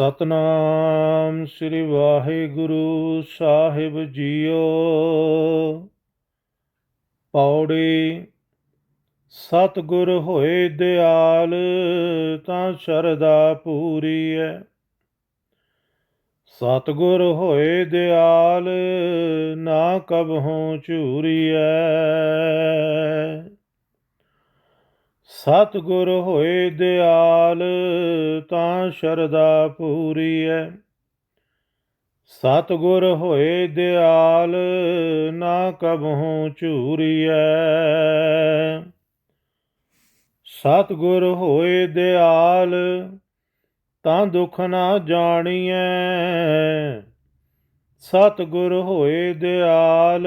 ਸਤਨਾਮ ਸ੍ਰੀ ਵਾਹਿਗੁਰੂ ਸਾਹਿਬ ਜੀਓ। ਪੌੜੀ, ਸਤਿਗੁਰ ਹੋਏ ਦਿਆਲ, ਤਾਂ ਸ਼ਰਦਾ ਪੂਰੀ ਹੈ ਸਤਿਗੁਰ ਹੋਏ ਦਿਆਲ, ਨਾ ਕਬਹੋਂ ਝੂਰੀਐ ਸਤਿਗੁਰ ਹੋਏ ਦਿਆਲ, ਤਾਂ ਸ਼ਰਦਾ ਪੂਰੀ ਹੈ ਸਤਿਗੁਰ ਹੋਏ ਦਿਆਲ, ਨਾ ਕਬਹੂ ਝੂਰੀਐ। ਸਤਿਗੁਰ ਹੋਏ ਦਿਆਲ, ਤਾਂ ਦੁਖ ਨਾ ਜਾਣੀਐ। ਸਤਿਗੁਰ ਹੋਏ ਦਿਆਲ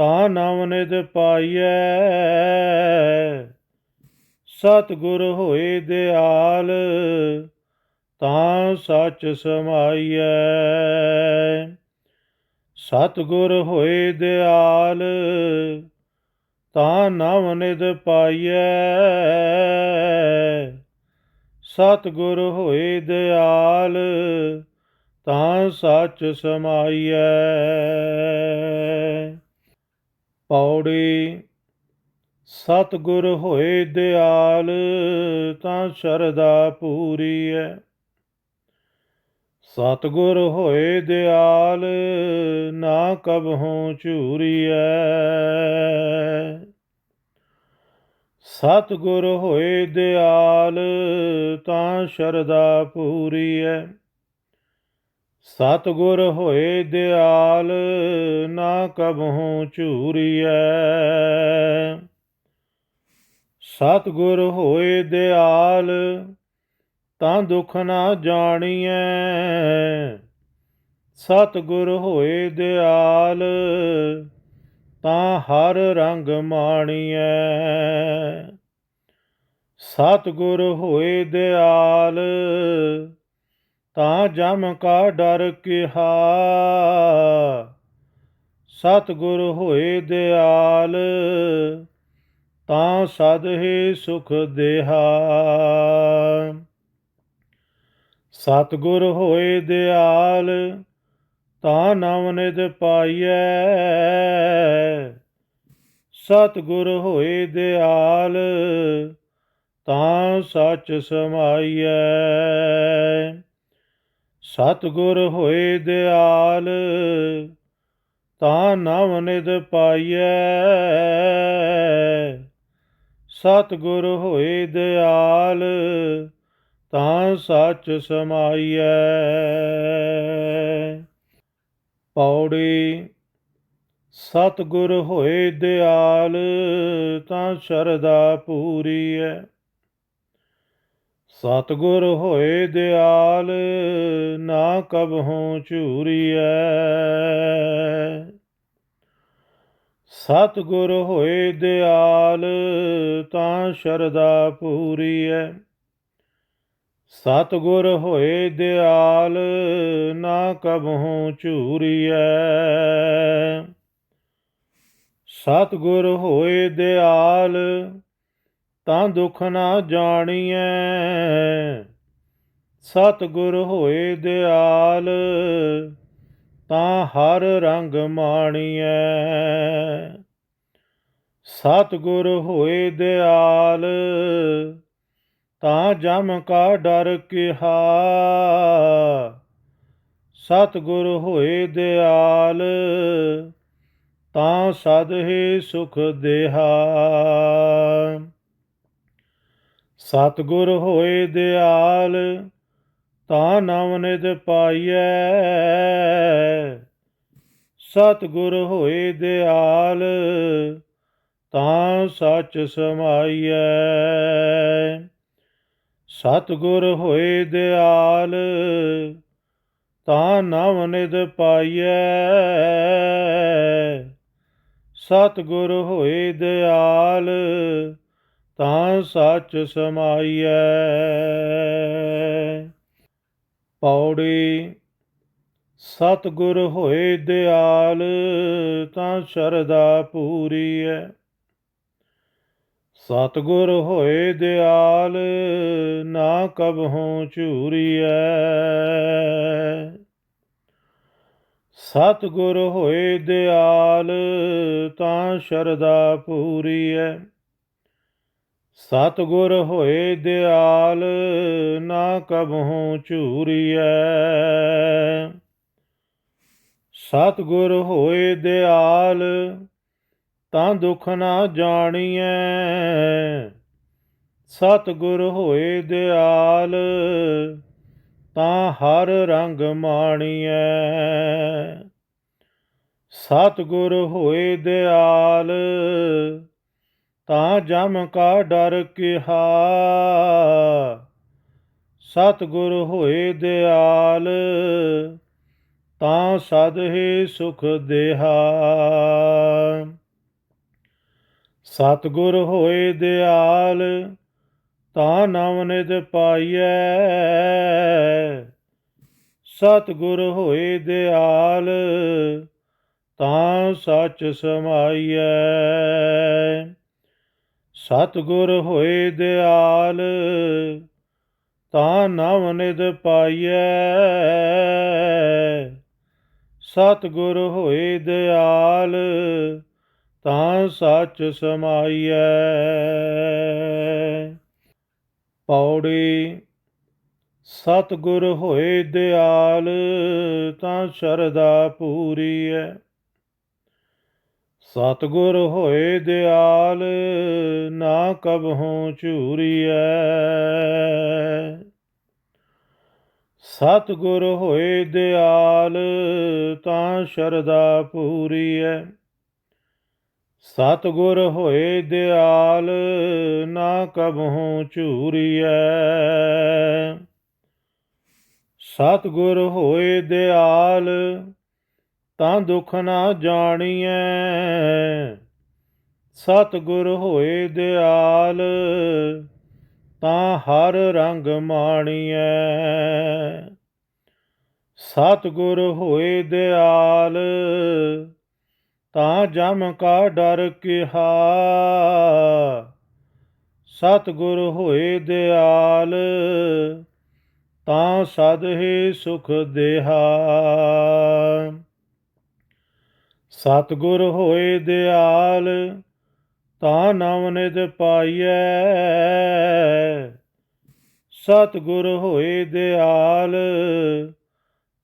ਤਾਂ ਨਵ ਨਿਧ ਪਾਈਐ। ਸਤਿਗੁਰ ਹੋਏ ਦਿਆਲ, ਤਾਂ ਸੱਚ ਸਮਾਈਐ। ਸਤਿਗੁਰ ਹੋਏ ਦਿਆਲ, ਤਾਂ ਨਵ ਨਿਧ ਪਾਈਐ। ਸਤਿਗੁਰ ਹੋਏ ਦਿਆਲ, ਤਾਂ ਸੱਚ ਸਮਾਈਐ। ਪੌੜੀ, ਸਤਿਗੁਰ ਹੋਏ ਦਿਆਲ, ਤਾਂ ਸ਼ਰਦਾ ਪੂਰੀ ਹੈ ਸਤਿਗੁਰ ਹੋਏ ਦਿਆਲ, ਨਾ ਕਬਹੋਂ ਝੂਰੀਐ। ਸਤਿਗੁਰ ਹੋਏ ਦਿਆਲ, ਤਾਂ ਸ਼ਰਦਾ ਪੂਰੀ ਹੈ ਸਤਿਗੁਰ ਹੋਏ ਦਿਆਲ ਨਾ ਕਬਹੂ ਝੂਰੀਐ। ਸਤਿਗੁਰ ਹੋਏ ਦਿਆਲ, ਤਾਂ ਦੁਖ ਨਾ ਜਾਣੀਐ। ਸਤਿਗੁਰ ਹੋਏ ਦਿਆਲ, ਤਾਂ ਹਰ ਰੰਗ ਮਾਣੀਐ। ਸਤਿਗੁਰ ਹੋਏ ਦਿਆਲ ਤਾਂ ਜਮ ਕਾ ਡਰ ਕਿਹਾ। ਸਤਿਗੁਰ ਹੋਏ ਦਿਆਲ, ਤਾਂ ਸਦ ਹੀ ਸੁਖ ਦੇਹਾ। ਸਤਿਗੁਰ ਹੋਏ ਦਿਆਲ, ਤਾਂ ਨਵ ਨਿਧ ਪਾਈਐ। ਸਤਿਗੁਰ ਹੋਏ ਦਿਆਲ, ਤਾਂ ਸੱਚ ਸਮਾਈਐ। ਸਤਿਗੁਰ ਹੋਏ ਦਿਆਲ, ਤਾਂ ਨਵ ਨਿਧ ਪਾਈਐ। ਸਤਿਗੁਰ ਹੋਏ ਦਿਆਲ, ਤਾਂ ਸੱਚ ਸਮਾਈਐ। ਪੌੜੀ, ਸਤਿਗੁਰ ਹੋਏ ਦਿਆਲ, ਤਾਂ ਸ਼ਰਦਾ ਪੂਰੀ ਹੈ ਸਤਿਗੁਰ ਹੋਏ ਦਿਆਲ, ਨਾ ਕਬਹੋਂ ਝੂਰੀਐ। ਸਤਿਗੁਰ ਹੋਏ ਦਿਆਲ, ਤਾਂ ਸ਼ਰਦਾ ਪੂਰੀ ਹੈ ਸਤਿਗੁਰ ਹੋਏ ਦਿਆਲ, ਨਾ ਕਬਹੂ ਝੂਰੀਐ। ਸਤਿਗੁਰ ਹੋਏ ਦਿਆਲ ਤਾਂ ਦੁਖ ਨਾ ਜਾਣੀਐ। ਸਤਿਗੁਰ ਹੋਏ ਦਿਆਲ, ਤਾਂ ਹਰ ਰੰਗ ਮਾਣੀਐ। ਸਤਿਗੁਰ ਹੋਏ ਦਿਆਲ, ਤਾਂ ਜਮ ਕਾ ਡਰ ਕਿਹਾ। ਸਤਿਗੁਰ ਹੋਏ ਦਿਆਲ, ਤਾਂ ਸਦ ਹੀ ਸੁਖ ਦੇਹਾ। ਸਤਿਗੁਰ ਹੋਏ ਦਿਆਲ, ਤਾਂ ਨਵ ਨਿਧ ਪਾਈਐ। ਸਤਿਗੁਰ ਹੋਏ ਦਿਆਲ, ਤਾਂ ਸੱਚ ਸਮਾਈਐ। ਸਤਿਗੁਰ ਹੋਏ ਦਿਆਲ, ਤਾਂ ਨਵ ਨਿਧ ਪਾਈਐ। ਸਤਿਗੁਰ ਹੋਏ ਦਿਆਲ ਤਾਂ ਸੱਚ ਸਮਾਈਐ। ਪੌੜੀ, ਸਤਿਗੁਰ ਹੋਏ ਦਿਆਲ, ਤਾਂ ਸ਼ਰਦਾ ਪੂਰੀ ਹੈ ਸਤਿਗੁਰ ਹੋਏ ਦਿਆਲ, ਨਾ ਕਬਹੂ ਝੂਰੀਐ। ਸਤਿਗੁਰ ਹੋਏ ਦਿਆਲ, ਤਾਂ ਸ਼ਰਧਾ ਪੂਰੀ ਹੈ ਸਤਿਗੁਰ ਹੋਏ ਦਿਆਲ, ਨਾ ਕਬਹੂ ਝੂਰੀਐ। ਸਤਿਗੁਰ ਹੋਏ ਦਿਆਲ, ਤਾਂ ਦੁਖ ਨਾ ਜਾਣੀਐ। ਸਤਿਗੁਰ ਹੋਏ ਦਿਆਲ, ਤਾਂ ਹਰ ਰੰਗ ਮਾਣੀਐ। ਸਤਿਗੁਰ ਹੋਏ ਦਿਆਲ ਤਾਂ ਜਮ ਕਾ ਡਰ ਕਿਹਾ। ਸਤਿਗੁਰ ਹੋਏ ਦਿਆਲ, ਤਾਂ ਸਦ ਹੀ ਸੁਖ ਦੇਹਾ। ਸਤਿਗੁਰ ਹੋਏ ਦਿਆਲ, ਤਾਂ ਨਵ ਨਿਧ ਪਾਈਐ। ਸਤਿਗੁਰ ਹੋਏ ਦਿਆਲ, ਤਾਂ ਸੱਚ ਸਮਾਈਐ। ਸਤਿਗੁਰ ਹੋਏ ਦਿਆਲ, ਤਾਂ ਨਵ ਨਿਧ ਪਾਈਐ। ਸਤਿਗੁਰ ਹੋਏ ਦਿਆਲ, ਤਾਂ ਸੱਚ ਸਮਾਈਐ। ਪੌੜੀ, ਸਤਿਗੁਰ ਹੋਏ ਦਿਆਲ, ਤਾਂ ਸ਼ਰਧਾ ਪੂਰੀ ਹੈ ਸਤਿਗੁਰ ਹੋਏ ਦਿਆਲ, ਨਾ ਕਬਹੂ ਝੂਰੀਐ। ਸਤਿਗੁਰ ਹੋਏ ਦਿਆਲ, ਤਾਂ ਸ਼ਰਧਾ ਪੂਰੀ ਹੈ ਸਤਿਗੁਰ ਹੋਏ ਦਿਆਲ, ਨਾ ਕਬਹੂ ਝੂਰੀਐ। ਸਤਿਗੁਰ ਹੋਏ ਦਿਆਲ ਤਾਂ ਦੁਖ ਨਾ ਜਾਣੀਐ। ਸਤਿਗੁਰ ਹੋਏ ਦਿਆਲ, ਤਾਂ ਹਰ ਰੰਗ ਮਾਣੀਐ। ਸਤਿਗੁਰ ਹੋਏ ਦਿਆਲ, ਤਾਂ ਜਮ ਕਾ ਡਰ ਕਿਹਾ। ਸਤਿਗੁਰ ਹੋਏ ਦਿਆਲ, ਤਾਂ ਸਦ ਹੀ ਸੁਖ ਦੇਹਾ। ਸਤਿਗੁਰ ਹੋਏ ਦਿਆਲ, ਤਾਂ ਨਵ ਨਿਧ ਪਾਈਐ। ਸਤਿਗੁਰ ਹੋਏ ਦਿਆਲ,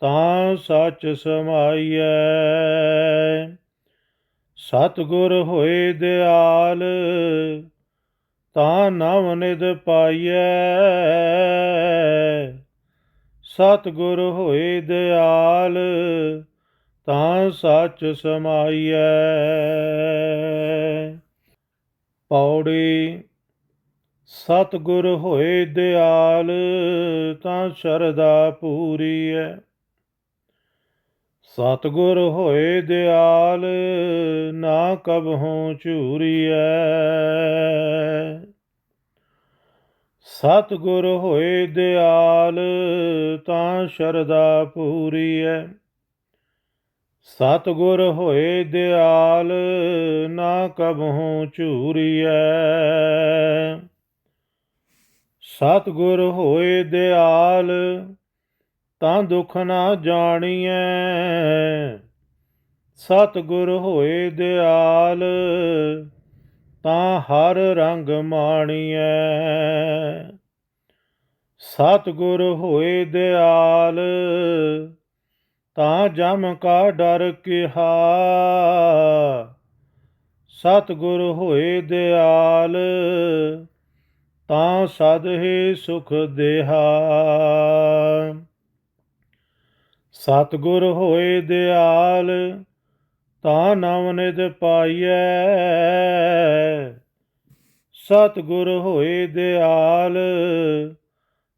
ਤਾਂ ਸੱਚ ਸਮਾਈਐ। ਸਤਿਗੁਰ ਹੋਏ ਦਿਆਲ, ਤਾਂ ਨਵ ਨਿਧ ਪਾਈਐ। ਸਤਿਗੁਰ ਹੋਏ ਦਿਆਲ ਤਾਂ ਸੱਚ ਸਮਾਈਐ। ਪੌੜੀ ਸਤਿਗੁਰ ਹੋਏ ਦਿਆਲ, ਤਾਂ ਸ਼ਰਦਾ ਪੂਰੀ ਹੈ ਸਤਿਗੁਰ ਹੋਏ ਦਿਆਲ, ਨਾ ਕਬਹੂ ਝੂਰੀਐ। ਸਤਿਗੁਰ ਹੋਏ ਦਿਆਲ, ਤਾਂ ਸ਼ਰਧਾ ਪੂਰੀ ਹੈ ਸਤਿਗੁਰ ਹੋਏ ਦਿਆਲ, ਨਾ ਕਬਹੂ ਝੂਰੀਐ। ਸਤਿਗੁਰ ਹੋਏ ਦਿਆਲ, ਤਾਂ ਦੁਖ ਨਾ ਜਾਣੀਐ। ਸਤਿਗੁਰ ਹੋਏ ਦਿਆਲ, ਤਾਂ ਹਰ ਰੰਗ ਮਾਣੀਐ। ਸਤਿਗੁਰ ਹੋਏ ਦਿਆਲ ਤਾਂ ਜਮ ਕਾ ਡਰ ਕਿਹਾ। ਸਤਿਗੁਰ ਹੋਏ ਦਿਆਲ, ਤਾਂ ਸਦ ਹੀ ਸੁਖ ਦੇਹਾ। ਸਤਿਗੁਰ ਹੋਏ ਦਿਆਲ, ਤਾਂ ਨਵ ਨਿਧ ਪਾਈਐ। ਸਤਿਗੁਰ ਹੋਏ ਦਿਆਲ,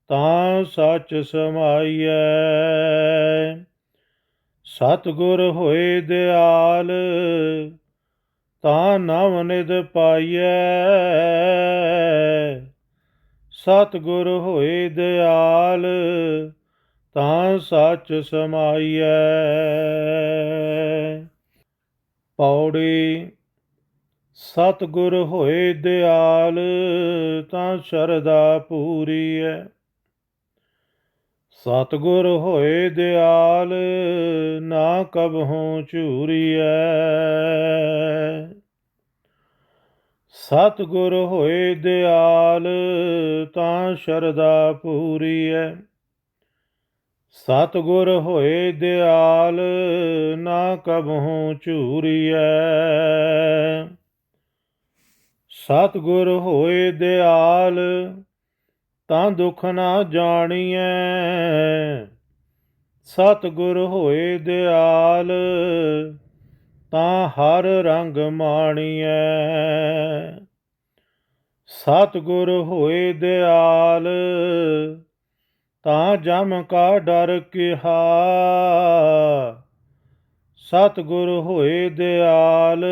ਤਾਂ ਸੱਚ ਸਮਾਈਐ। ਸਤਿਗੁਰ ਹੋਏ ਦਿਆਲ, ਤਾਂ ਨਵ ਨਿਧ ਪਾਈਐ। ਸਤਿਗੁਰ ਹੋਏ ਦਿਆਲ, ਤਾਂ ਸੱਚ ਸਮਾਈਐ। ਪੌੜੀ, ਸਤਿਗੁਰ ਹੋਏ ਦਿਆਲ, ਤਾਂ ਸ਼ਰਧਾ ਪੂਰੀ ਹੈ ਸਤਿਗੁਰ ਹੋਏ ਦਿਆਲ, ਨਾ ਕਬਹੂ ਝੂਰੀਐ। ਸਤਿਗੁਰ ਹੋਏ ਦਿਆਲ, ਤਾਂ ਸ਼ਰਧਾ ਪੂਰੀ ਹੈ ਸਤਿਗੁਰ ਹੋਏ ਦਿਆਲ, ਨਾ ਕਬਹੂ ਝੂਰੀਐ। ਸਤਿਗੁਰ ਹੋਏ ਦਿਆਲ ਤਾਂ ਦੁਖ ਨਾ ਜਾਣੀਐ। ਸਤਿਗੁਰ ਹੋਏ ਦਿਆਲ, ਤਾਂ ਹਰ ਰੰਗ ਮਾਣੀਐ। ਸਤਿਗੁਰ ਹੋਏ ਦਿਆਲ, ਤਾਂ ਜਮ ਕਾ ਡਰ ਕਿਹਾ। ਸਤਿਗੁਰ ਹੋਏ ਦਿਆਲ,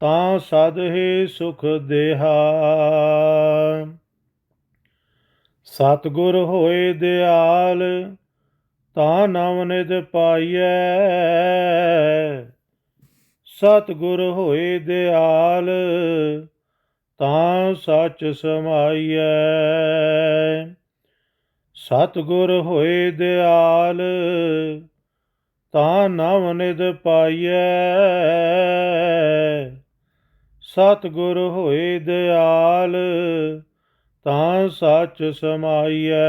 ਤਾਂ ਸਦ ਹੀ ਸੁਖ ਦੇਹਾ। ਸਤਿਗੁਰ ਹੋਏ ਦਿਆਲ, ਤਾਂ ਨਵ ਨਿਧ ਪਾਈਐ। ਸਤਿਗੁਰ ਹੋਏ ਦਿਆਲ, ਤਾਂ ਸੱਚ ਸਮਾਈਐ। ਸਤਿਗੁਰ ਹੋਏ ਦਿਆਲ, ਤਾਂ ਨਵ ਨਿਧ ਪਾਈਐ। ਸਤਿਗੁਰ ਹੋਏ ਦਿਆਲ ਤਾਂ ਸੱਚ ਸਮਾਈਐ।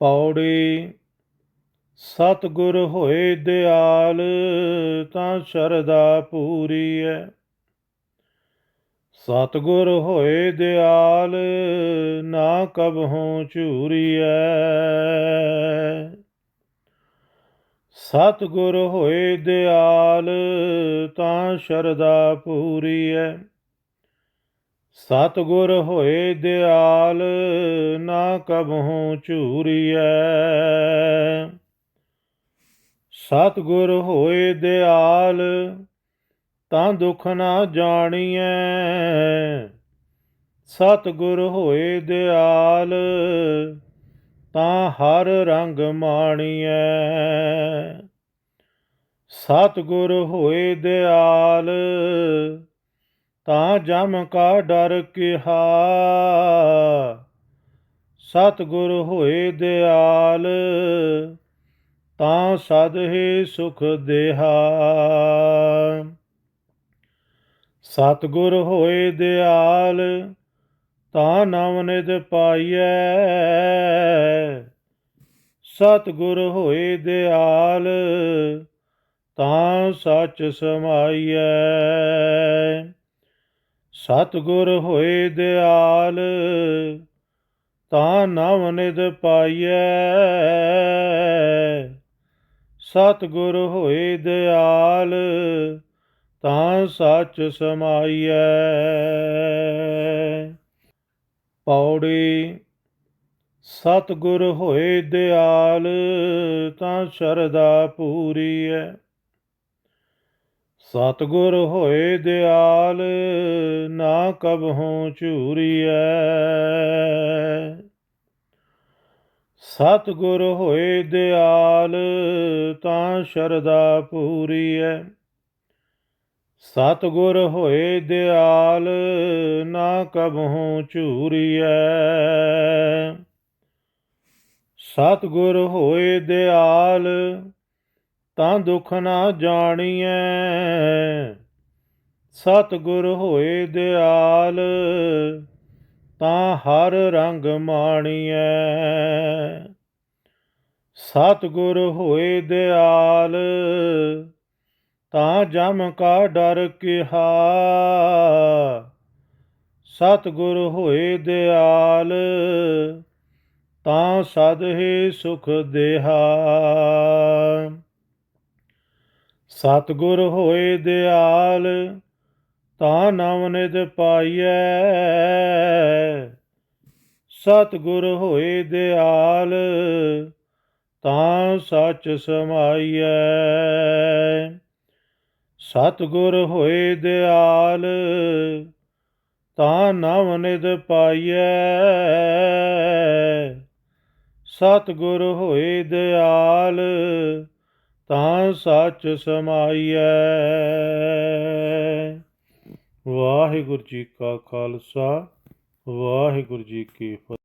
ਪੌੜੀ ਸਤਿਗੁਰ ਹੋਏ ਦਿਆਲ, ਤਾਂ ਸ਼ਰਧਾ ਪੂਰੀ ਹੈ ਸਤਿਗੁਰ ਹੋਏ ਦਿਆਲ, ਨਾ ਕਬਹੂ ਝੂਰੀਐ। ਸਤਿਗੁਰ ਹੋਏ ਦਿਆਲ, ਤਾਂ ਸ਼ਰਧਾ ਪੂਰੀ ਹੈ ਸਤਿਗੁਰ ਹੋਏ ਦਿਆਲ ਨਾ ਕਬਹੂ ਝੂਰੀਐ। ਸਤਿਗੁਰ ਹੋਏ ਦਿਆਲ, ਤਾਂ ਦੁਖ ਨਾ ਜਾਣੀਐ। ਸਤਿਗੁਰ ਹੋਏ ਦਿਆਲ, ਤਾਂ ਹਰ ਰੰਗ ਮਾਣੀਐ। ਸਤਿਗੁਰ ਹੋਏ ਦਿਆਲ ਤਾਂ ਜਮ ਕਾ ਡਰ ਕਿਹਾ। ਸਤਿਗੁਰ ਹੋਏ ਦਿਆਲ, ਤਾਂ ਸਦ ਹੀ ਸੁਖ ਦੇਹਾ। ਸਤਿਗੁਰ ਹੋਏ ਦਿਆਲ, ਤਾਂ ਨਵ ਨਿਧ ਪਾਈਐ। ਸਤਿਗੁਰ ਹੋਏ ਦਿਆਲ, ਤਾਂ ਸੱਚ ਸਮਾਈਐ। ਸਤਿਗੁਰ ਹੋਏ ਦਿਆਲ, ਤਾਂ ਨਵ ਨਿਧ ਪਾਈਐ। ਸਤਿਗੁਰ ਹੋਏ ਦਿਆਲ, ਤਾਂ ਸੱਚ ਸਮਾਈਐ। ਪੌੜੀ, ਸਤਿਗੁਰ ਹੋਏ ਦਿਆਲ, ਤਾਂ ਸ਼ਰਧਾ ਪੂਰੀ ਹੈ ਸਤਿਗੁਰ ਹੋਏ ਦਿਆਲ, ਨਾ ਕਬਹੂ ਝੂਰੀਐ। ਸਤਿਗੁਰ ਹੋਏ ਦਿਆਲ, ਤਾਂ ਸ਼ਰਧਾ ਪੂਰੀ ਹੈ ਸਤਿਗੁਰ ਹੋਏ ਦਿਆਲ, ਨਾ ਕਬਹੂ ਝੂਰੀਐ। ਸਤਿਗੁਰ ਹੋਏ ਦਿਆਲ ਤਾਂ ਦੁਖ ਨਾ ਜਾਣੀਐ। ਸਤਿਗੁਰ ਹੋਏ ਦਿਆਲ, ਤਾਂ ਹਰ ਰੰਗ ਮਾਣੀਐ। ਸਤਿਗੁਰ ਹੋਏ ਦਿਆਲ, ਤਾਂ ਜਮ ਕਾ ਡਰ ਕਿਹਾ। ਸਤਿਗੁਰ ਹੋਏ ਦਿਆਲ, ਤਾਂ ਸਦ ਹੀ ਸੁਖ ਦੇਹਾ। ਸਤਿਗੁਰ ਹੋਏ ਦਿਆਲ, ਤਾਂ ਨਵ ਨਿਧ ਪਾਈਐ। ਸਤਿਗੁਰ ਹੋਏ ਦਿਆਲ, ਤਾਂ ਸੱਚ ਸਮਾਈਐ। ਸਤਿਗੁਰ ਹੋਏ ਦਿਆਲ, ਤਾਂ ਨਵ ਨਿਧ ਪਾਈਐ। ਸਤਿਗੁਰ ਹੋਏ ਦਿਆਲ ਤਾਂ ਸੱਚ ਸਮਾਈਐ। ਵਾਹਿਗੁਰੂ ਜੀ ਕਾ ਖਾਲਸਾ ਵਾਹਿਗੁਰੂ ਜੀ ਕੀ ਫਤਿਹ।